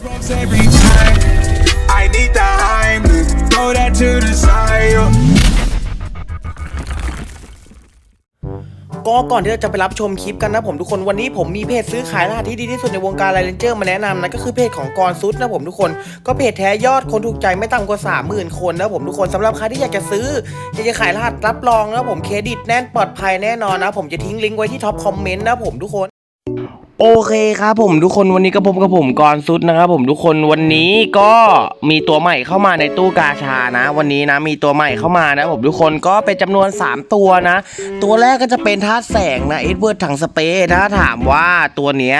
smokes every time. I need the Heimlich, throw that to the side. yo. ก็ก่อนที่เราจะไปรับชมคลิปกันนะผมทุกคนวันนี้ผมมีเพจซื้อขายรหัสที่ดีที่สุดในวงการไลเลนเจอร์มาแนะนำนะก็คือเพจของกรซุดนะผมทุกคน ก็เพจแท้ยอดคนถูกใจไม่ต่ำกว่า 30,000 คนนะผมทุกคนสำหรับใครที่อยากจะซื้ออยากจะขายรหัสรับรองนะผมเครดิตแน่นปลอดภัยแน่นอนนะผมจะทิ้งลิงก์ไว้ที่ท็อปคอมเมนต์นะผมทุกคน โอเคครับผมทุกคนวันนี้ก็พบกับผมกรซุดนะครับผมทุกคนวันนี้ก็มีตัวใหม่เข้ามาในตู้กาชานะ วันนี้นะมีตัวใหม่เข้ามานะผมทุกคนก็เป็นจำนวน 3 ตัวนะ ตัวแรกก็จะเป็นธาตุแสงนะเอ็ดเวิร์ดถังสเปรย์ถ้าถามว่าตัวเนี้ย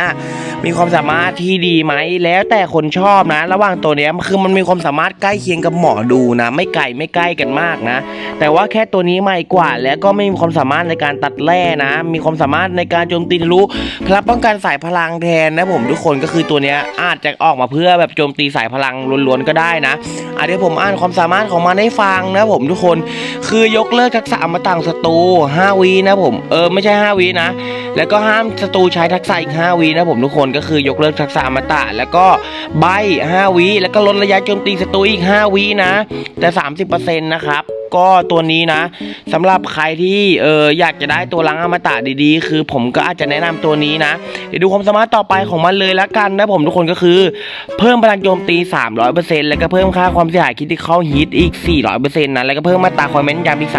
มีความสามารถที่ดีไหมแล้วแต่คนชอบนะ ระหว่างตัวเนี้ยคือมันมีความสามารถใกล้เคียงกับหมอดูนะ ไม่ไกลไม่ใกล้กันมากนะ แต่ว่าแค่ตัวนี้ใหม่กว่า แล้วก็ไม่มีความสามารถในการตัดแร่นะ มีความสามารถในการโจมตีทะลุพลังป้องกันสายพลังแทนนะผมทุกคนก็คือตัวเนี้ยอาจจะออกมาเพื่อแบบโจมตีสายพลังล้วนๆก็ได้นะอะเดี๋ยวผมอ่านความสามารถของมันให้ฟังนะผมทุกคนคือยกเลิกทักษะอมตะของศัตรู5วีนะผมเออไม่ใช่ 5วีนะแล้วก็ห้ามศัตรูใช้ทักษะอีก5วีนะผมทุกคนก็คือยกเลิกทักษะอมตะ แล้วก็ใบ 5วีแล้วก็ลดระยะโจมตีศัตรูอีก 5วีนะ แต่ 30%นะครับ ก็ตัวนี้นะสำหรับใครที่เอออยากจะได้ตัวล้างอมตะดีๆ คือผมก็อาจจะแนะนำตัวนี้นะ เดี๋ยวดูความสามารถต่อไปของมันเลยละกันนะผมทุกคนก็คือ เพิ่มพลังโจมตี 300%แล้วก็เพิ่มค่าความเสียหายคิดที่เข้าฮิตอีก 400%นะแล้วก็เพิ่มมาตาคอยเมนต์ยามอีก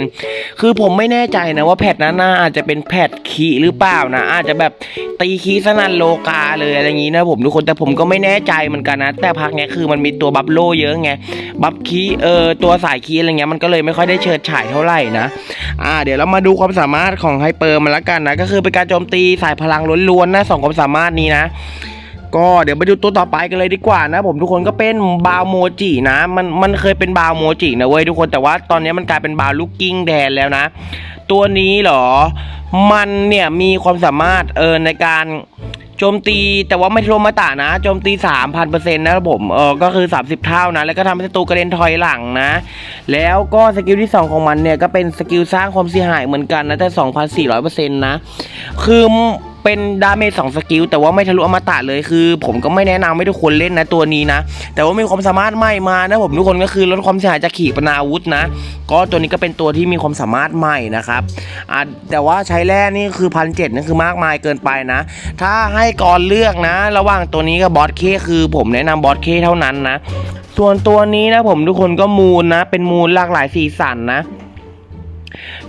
30%คือผมไม่แน่ใจนะว่าแพทนั้นน่าอาจจะเป็นแพทคีหรือเปล่านะ อาจจะแบบตีคีสนันโลกาเลยอะไรอย่างนี้นะผมทุกคนแต่ผมก็ไม่แน่ใจเหมือนกันนะ แต่พักเนี้ยคือมันมีตัวบัฟโลเยอะไงบัฟคีเออตัวสายคีอะไรเงี้ยมันก็เลยไม่ค่อยได้เฉิดฉายเท่าไหร่นะอ่าเดี๋ยวเรามาดูความสามารถของไฮเปอร์มันละกันนะก็คือเป็นการโจมตีสายพลังล้วนๆนะสองความสามารถนี้นะก็เดี๋ยวไปดูตัวต่อไปกันเลยดีกว่านะ ผมทุกคนก็เป็นบาวโมจินะ มันมันเคยเป็นบาวโมจินะเว้ยทุกคนแต่ว่าตอนนี้มันกลายเป็นบาวลูกกิ้งแทนแล้วนะ ตัวนี้เหรอ มันเนี่ยมีความสามารถเออในการ โจมตีแต่ว่าไม่รวมมาตานะ โจมตี 3,000%นะครับผมเออก็คือ 30 เท่านะ แล้วก็ทำให้ศัตรูกระเด็นถอยหลังนะ แล้วก็สกิลที่ 2 ของมันเนี่ย ก็เป็นสกิลสร้างความเสียหายเหมือนกันนะ แต่ 2,400%นะ คือ เป็นดาเมจสองสกิลแต่ว่าไม่ทะลุอมตะเลยคือ ผมก็ไม่แนะนำให้ทุกคนเล่นนะตัวนี้นะ แต่ว่ามีความสามารถใหม่มานะผมทุกคนก็คือลดความเสียหายจากขีปนาวุธนะ ก็ตัวนี้ก็เป็นตัวที่มีความสามารถใหม่นะครับอะแต่ว่าใช้แร่นี่คือพันเจ็ดนั่นคือมากมายเกินไปนะ ถ้าให้กรเลือกนะ ระหว่างตัวนี้กับบอสเคคือผมแนะนำบอสเคเท่านั้นนะ ส่วนตัวนี้นะผมทุกคนก็มูลนะ เป็นมูลหลากหลายสีสันนะ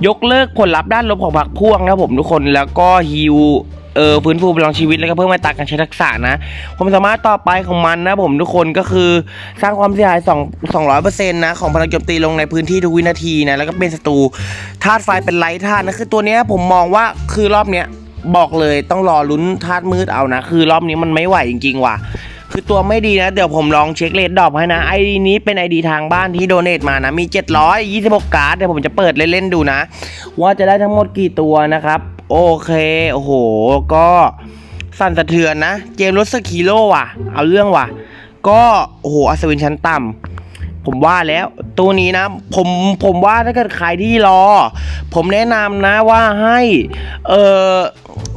ยกเลิกผลลัพธ์ด้านลบของผักพ่วงนะผมทุกคนแล้วก็ฮิว เออฟื้นฟูพลังชีวิตแล้วก็เพิ่มมาตราการใช้ทักษะนะ ความสามารถต่อไปของมันนะผมทุกคนก็คือสร้างความเสียหาย2 200%นะของพลังโจมตีลงในพื้นที่ทุกวินาทีนะแล้วก็เป็นศัตรูธาตุไฟเป็นไร้ธาตุนะคือตัวเนี้ยผมมองว่าคือรอบเนี้ยบอกเลยต้องรอลุ้นธาตุมืดเอานะ คือรอบนี้มันไม่ไหวจริง ๆ ว่ะ คือตัวไม่ดีนะ เดี๋ยวผมลองเช็คเลทดอปให้นะไอดีนี้เป็นไอดีทางบ้านที่โดเนทมานะ มี 726 การ์ดเดี๋ยวผมจะเปิดเล่น ๆ ดูนะ ว่าจะได้ทั้งหมดกี่ตัวนะครับ โอเค โอ้โห ก็สั่นสะเทือนนะ เจมส์รสกิโลว่ะ เอาเรื่องว่ะ ก็ โอ้โห อัศวินชั้นต่ำ ผมว่าแล้วตัวนี้นะผมผมว่าถ้าเกิดใครที่รอ ผมแนะนำนะว่าให้เออ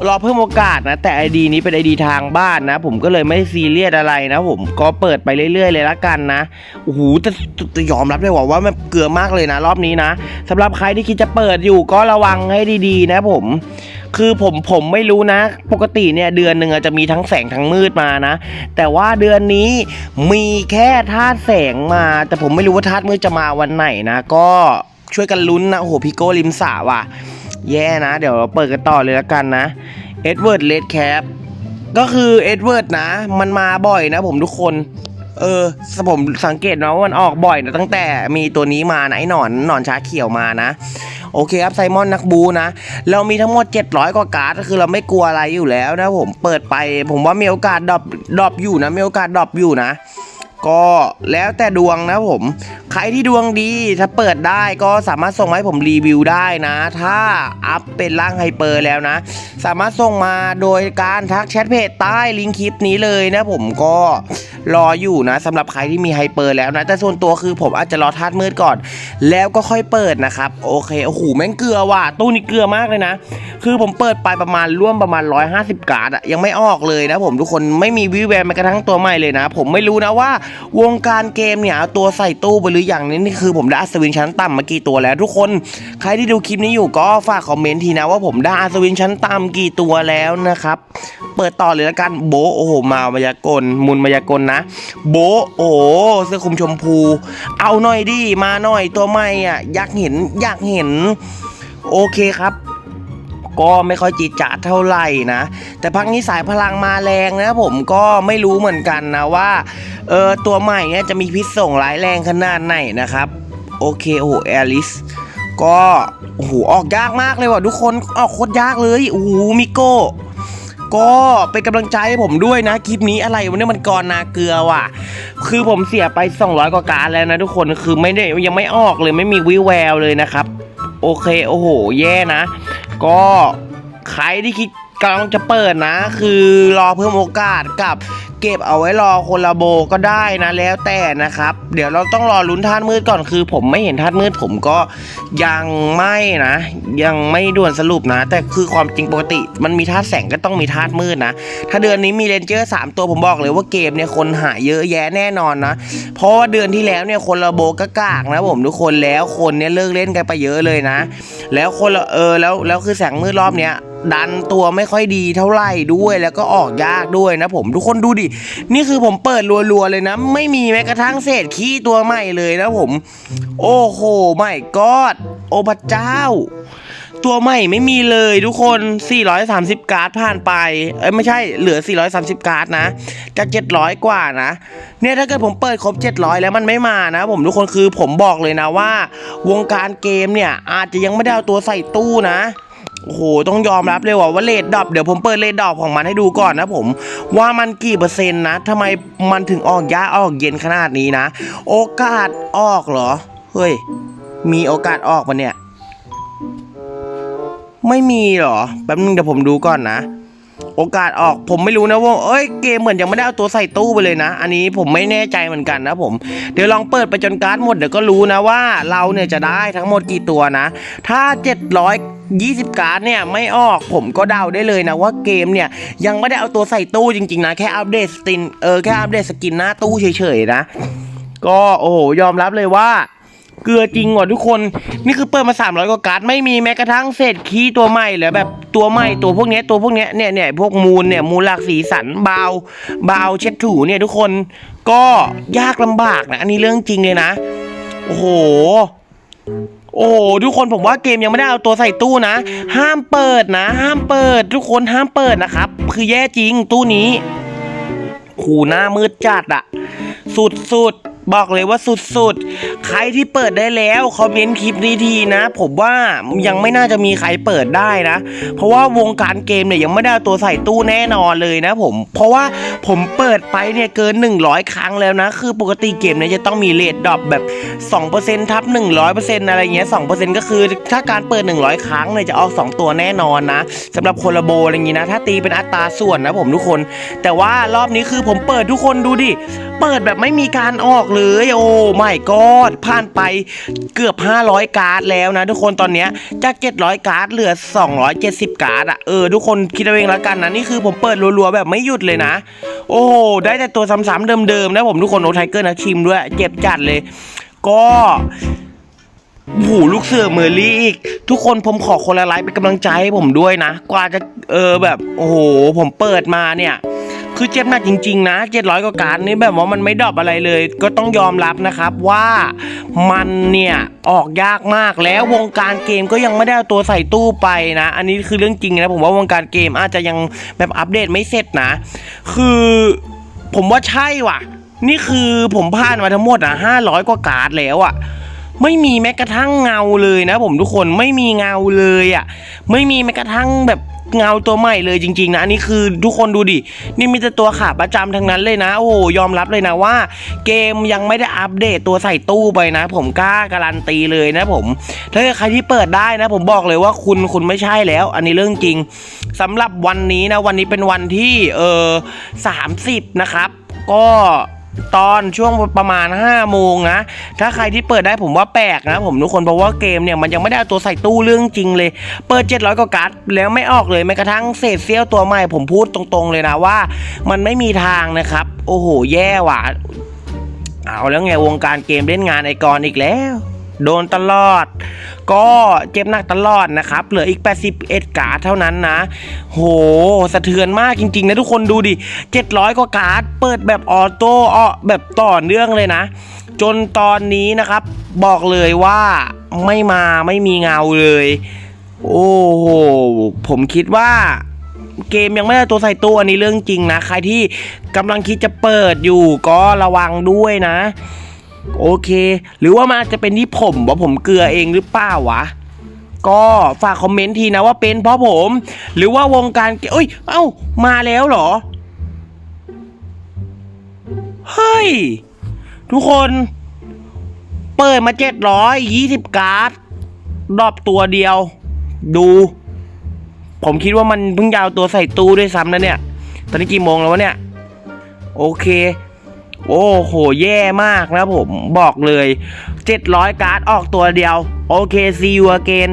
รอเพิ่มโอกาสนะ แต่ไอดีนี้เป็นไอดีทางบ้านนะ ผมก็เลยไม่ซีเรียสอะไรนะ ผมก็เปิดไปเรื่อยๆเลยละกันนะโอ้โหแต่แต่แต่ยอมรับเลยว่าว่ามันเกลือมากเลยนะ รอบนี้นะสำหรับใครที่คิดจะเปิดอยู่ก็ระวังให้ดีๆ นะผม คือผมผมไม่รู้นะ ปกติเนี่ยเดือนหนึ่งจะมีทั้งแสงทั้งมืดมานะ แต่ว่าเดือนนี้มีแค่ธาตุแสงมา แต่ผมไม่รู้ว่าธาตุมืดจะมาวันไหนนะ ก็ช่วยกันลุ้นนะ โอ้โหพิโก้ริมสาว่ะ แย่นะ เดี๋ยวเราเปิดกันต่อเลยละกันนะเอ็ดเวิร์ดเลดแคปก็คือเอ็ดเวิร์ดนะ มันมาบ่อยนะผมทุกคน เออผมสังเกตนะว่ามันออกบ่อยนะตั้งแต่มีตัวนี้มานะไอ้หนอนหนอนชาเขียวมานะ โอเคครับไซมอนนักบูนะ เรามีทั้งหมด 700 กว่าการ์ดก็คือเราไม่กลัวอะไรอยู่แล้วนะผมเปิดไปผมว่ามีโอกาสดรอปดรอปอยู่นะมีโอกาสดรอปอยู่นะ ก็แล้วแต่ดวงนะผม ใครที่ดวงดีถ้าเปิดได้ก็สามารถส่งให้ผมรีวิวได้นะ ถ้าอัพเป็นร่างไฮเปอร์แล้วนะ สามารถส่งมาโดยการทักแชทเพจใต้ลิงก์คลิปนี้เลยนะ ผมก็รออยู่นะสำหรับใครที่มีไฮเปอร์แล้วนะ แต่ส่วนตัวคือผมอาจจะรอธาตุมืดก่อน แล้วก็ค่อยเปิดนะครับ โอเคโอ้โหแม่งเกลือว่ะตู้นี้เกลือมากเลยนะ คือผมเปิดไปประมาณร่วมประมาณ 150 การ์ดอะยังไม่ออกเลยนะผมทุกคนไม่มีวิวแววแม้กระทั่งตัวใหม่เลยนะ ผมไม่รู้นะว่า วงการเกมเนี่ยเอาตัวใส่ตู้ไปหรืออย่างนี้นี่คือผมได้อัศวินชั้นต่ำมากี่ตัวแล้วทุกคน ใครที่ดูคลิปนี้อยู่ก็ฝากคอมเมนต์ทีนะว่าผมได้อัศวินชั้นต่ำกี่ตัวแล้วนะครับ เปิดต่อเลยละกันโบโอ้โหมามายากลมุนมายากลนะ โบโอ้โเสื้อคลุมชมพู เอาหน่อยดิมาหน่อยตัวใหม่อะอยากเห็นอยากเห็น โอเคครับ ก็ไม่ค่อยจีดจาดเท่าไหร่นะ แต่พักนี้สายพลังมาแรงนะผมก็ไม่รู้เหมือนกันนะว่าเออตัวใหม่เนี่ยจะมีพิษส่งร้ายแรงขนาดไหนนะครับ โอเคโอ้โหแอลิสก็โอ้โหออกยากมากเลยว่ะทุกคนออกโคตรยากเลยโอ้โหมิโก้ ก็เป็นกำลังใจให้ผมด้วยนะคลิปนี้อะไรวันนี้มันกรนาเกลือว่ะ คือผมเสียไป 200 กว่าการแล้วนะทุกคนคือไม่ได้ยังไม่ออกเลยไม่มีวิแววเลยนะครับ โอเคโอ้โห แย่นะ ก็ใครที่คิดกำลังจะเปิดนะ คือรอเพิ่มโอกาสกับ เก็บเอาไว้รอคนละโบก็ได้นะแล้วแต่นะครับ เดี๋ยวเราต้องรอลุ้นธาตุมืดก่อนคือ ผมไม่เห็นธาตุมืดผมก็ยังไม่นะ ยังไม่ด่วนสรุปนะ แต่คือความจริงปกติ มันมีธาตุแสงก็ต้องมีธาตุมืดนะ ถ้าเดือนนี้มีเรนเจอร์3ตัวผมบอกเลยว่าเกมเนี่ยคนหาเยอะแยะแน่นอนนะ เพราะว่าเดือนที่แล้วเนี่ยคนละโบก็กากนะผมทุกคนแล้วคนเนี่ยเลิกเล่นกันไปเยอะเลยนะ แล้วคนละเออแล้วแล้วคือแสงมืดรอบเนี้ย ดันตัวไม่ค่อยดีเท่าไหร่ด้วยแล้วก็ออกยากด้วยนะผมทุกคนดูดิ นี่คือผมเปิดรัวๆเลยนะ ไม่มีแม้กระทั่งเศษขี้ตัวใหม่เลยนะผม โอ้โหไม่กอดโอ้พระเจ้า ตัวใหม่ไม่มีเลยทุกคน 430 การ์ดผ่านไป เอ้ยไม่ใช่เหลือ 430 การ์ดนะจาก700 กว่านะ เนี่ยถ้าเกิดผมเปิดครบ 700 แล้วมันไม่มานะ ผมทุกคนคือผมบอกเลยนะว่า วงการเกมเนี่ยอาจจะยังไม่ได้เอาตัวใส่ตู้นะ โอ้โหต้องยอมรับเลยว่าว่าเลดดอปเดี๋ยวผมเปิดเลดดอปของมันให้ดูก่อนนะผม ว่ามันกี่เปอร์เซ็นต์นะทำไมมันถึงออกยาออกเย็นขนาดนี้นะ โอกาสออกเหรอ เฮ้ย มีโอกาสออกปะเนี่ย ไม่มีเหรอแป๊บนึงเดี๋ยวผมดูก่อนนะ โอกาสออกผมไม่รู้นะว่าเอ้ยเกมเหมือนยังไม่ได้เอาตัวใส่ตู้ไปเลยนะ อันนี้ผมไม่แน่ใจเหมือนกันนะผมเดี๋ยวลองเปิดไปจนการ์ดหมดเดี๋ยวก็รู้นะว่าเราเนี่ยจะได้ทั้งหมดกี่ตัวนะ ถ้า720 การ์ดเนี่ยไม่ออกผมก็เดาได้เลยนะว่าเกมเนี่ยยังไม่ได้เอาตัวใส่ตู้จริงๆนะแค่อัปเดตสตินเออแค่อัปเดตสกินหน้าตู้เฉยๆนะ ก็โอ้โหยอมรับเลยว่า เกลือจริงว่ะทุกคน นี่คือเปิดมา 300 กว่าการ์ดไม่มีแม้กระทั่งเศษคีย์ตัวใหม่หรือแบบตัวใหม่ตัวพวกนี้ตัวพวกนี้เนี่ยเนี่ยพวกมูลเนี่ยมูลหลากสีสันบาวบาวเช็ดถูเนี่ยทุกคนก็ยากลำบากนะ อันนี้เรื่องจริงเลยนะ โอ้โหโอ้ทุกคนผมว่าเกมยังไม่ได้เอาตัวใส่ตู้นะ ห้ามเปิดนะ ห้ามเปิด ทุกคนห้ามเปิดนะครับ คือแย่จริงตู้นี้ขู่หน้ามืดจัดอะสุดสุด บอกเลยว่าสุดๆ ใครที่เปิดได้แล้วคอมเมนต์คลิปนี้ทีนะ ผมว่ายังไม่น่าจะมีใครเปิดได้นะ เพราะว่าวงการเกมเนี่ยยังไม่ได้เอาตัวใส่ตู้แน่นอนเลยนะผม เพราะว่าผมเปิดไปเนี่ยเกิน 100 ครั้งแล้วนะ คือปกติเกมเนี่ยจะต้องมีเลทดรอปแบบ 2%ทับ 100%อะไรเงี้ย 2%ก็คือถ้าการเปิด 100 ครั้งเนี่ยจะออก 2 ตัวแน่นอนนะสำหรับโคลาโบอะไรอย่างงี้นะ ถ้าตีเป็นอัตราส่วนนะผมทุกคน แต่ว่ารอบนี้คือผมเปิดทุกคนดูดิ เปิดแบบไม่มีการออกเลย โอ้ไม่กอดผ่านไปเกือบ 500 การ์ดแล้วนะ ทุกคนตอนเนี้ยจาก 700 การ์ดเหลือ 270 การ์ดอะเออทุกคนคิดเอาเองแล้วกันนะ นี่คือผมเปิดรัวๆแบบไม่หยุดเลยนะ โอ้โหได้แต่ตัวซ้ำๆเดิมๆนะผมทุกคนโอไทเกอร์นะชิมด้วย เจ็บจัดเลย ก็โอ้โหลูกเสือเมอร์ลี่อีก ทุกคนผมขอคนละไลค์เป็นกำลังใจให้ผมด้วยนะ กว่าจะเออแบบ โอ้โห ผมเปิดมาเนี่ย คือเจ็บหนักจริงๆนะ700กว่าการนี่แบบว่ามันไม่ดรอปอะไรเลย ก็ต้องยอมรับนะครับว่ามันเนี่ยออกยากมากแล้ววงการเกมก็ยังไม่ได้เอาตัวใส่ตู้ไปนะ อันนี้คือเรื่องจริงนะผมว่าวงการเกมอาจจะยังแบบอัปเดตไม่เสร็จนะ คือผมว่าใช่ว่ะ นี่คือผมผ่านมาทั้งหมดอะ500กว่าการ์ดแล้วอะ ไม่มีแม้กระทั่งเงาเลยนะ ผมทุกคนไม่มีเงาเลยอะ ไม่มีแม้กระทั่งแบบเงาตัวใหม่เลยจริงๆนะอันนี้คือทุกคนดูดินี่มีแต่ตัวขาประจำทั้งนั้นเลยนะ โอ้ยอมรับเลยนะว่า เกมยังไม่ได้อัปเดตตัวใส่ตู้ไปนะ ผมกล้าการันตีเลยนะผม ถ้าเกิดใครที่เปิดได้นะ ผมบอกเลยว่าคุณคุณไม่ใช่แล้ว อันนี้เรื่องจริงสำหรับวันนี้นะ วันนี้เป็นวันที่เออสามสิบนะครับ ก็ ตอนช่วงประมาณ5โมงนะถ้าใครที่เปิดได้ผมว่าแปลกนะผมทุกคนเพราะว่าเกมเนี่ยมันยังไม่ได้เอาตัวใส่ตู้เรื่องจริงเลย เปิด 700กว่าการ์ดแล้วไม่ออกเลยแม้กระทั่งเศษเสี้ยวตัวใหม่ผมพูดตรงๆเลยนะว่า มันไม่มีทางนะครับ โอ้โห แย่ว่ะเอาแล้วไงวงการเกมเล่นงานไอกรอีกแล้ว โดนตลอด ก็เจ็บหนักตลอดนะครับ เหลืออีก 81 การ์ดเท่านั้นนะ โห สะเทือนมากจริง ๆ นะทุกคนดูดิ 700 กว่าการ์ด เปิดแบบออโต้ออแบบต่อเนื่องเลยนะ จนตอนนี้นะครับ บอกเลยว่าไม่มาไม่มีเงาเลย โอ้โห ผมคิดว่าเกมยังไม่ได้ตัวใส่ตู้อันนี้เรื่องจริงนะ ใครที่กำลังคิดจะเปิดอยู่ก็ระวังด้วยนะ โอเค หรือว่ามันอาจจะเป็นที่ผมว่าผมเกลือเองหรือเปล่าวะ ก็ฝากคอมเมนต์ทีนะว่าเป็นเพราะผม หรือว่าวงการเกมเอ้ย เอ้า มาแล้วเหรอ เฮ้ย ทุกคน เปิดมาเจ็ดร้อยยี่สิบการ์ดรอบตัวเดียว ดู ผมคิดว่ามันเพิ่งยาวตัวใส่ตู้ด้วยซ้ำนะเนี่ย ตอนนี้กี่โมงแล้ววะเนี่ย โอเค โอ้โหแย่มากนะผมบอกเลย 700 การ์ดออกตัวเดียว โอเค see you again